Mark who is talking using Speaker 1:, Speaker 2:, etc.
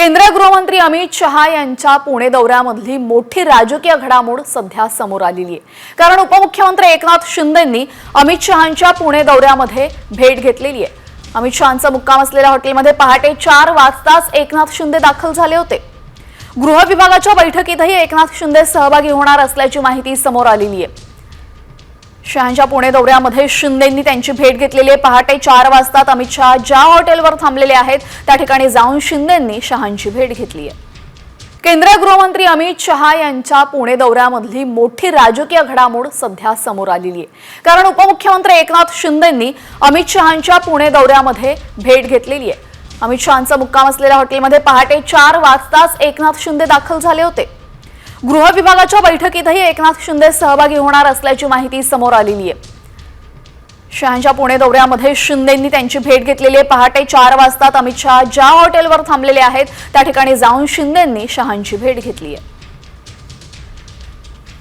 Speaker 1: केंद्रीय गृहमंत्री अमित शहा यांच्या पुणे दौऱ्यामधली मोठी राजकीय घडामोड सध्या समोर आलेली आहे. कारण उपमुख्यमंत्री एकनाथ शिंदेंनी अमित शहांच्या पुणे दौऱ्यामध्ये भेट घेतलेली आहे. अमित शहांचा मुक्काम असलेल्या हॉटेलमध्ये पहाटे चार वाजताच एकनाथ शिंदे दाखल झाले होते. गृह विभागाच्या बैठकीतही एकनाथ शिंदे सहभागी होणार असल्याची माहिती समोर आलेली आहे. शहांच्या पुणे दौऱ्यामध्ये शिंदेंनी त्यांची भेट घेतलेली आहे. पहाटे चार वाजता अमित शहा ज्या हॉटेलवर थांबलेले आहेत त्या ठिकाणी जाऊन शिंदेंनी शहांची भेट घेतली आहे. केंद्रीय गृहमंत्री अमित शहा यांच्या पुणे दौऱ्यामधली मोठी राजकीय घडामोड सध्या समोर आलेली आहे. कारण उपमुख्यमंत्री एकनाथ शिंदेंनी अमित शहांच्या पुणे दौऱ्यामध्ये भेट घेतलेली आहे. अमित शहांचा मुक्काम असलेल्या हॉटेलमध्ये पहाटे चार वाजताच एकनाथ शिंदे दाखल झाले होते. गृह विभागाच्या बैठकीतही एकनाथ शिंदे सहभागी होणार असल्याची माहिती समोर आलेली आहे. शहांच्या पुणे दौऱ्यामध्ये शिंदेंनी त्यांची भेट घेतलेली आहे. पहाटे चार वाजता अमित शहा ज्या हॉटेलवर थांबलेले आहेत त्या ठिकाणी जाऊन शिंदेंनी शहांची भेट घेतली आहे.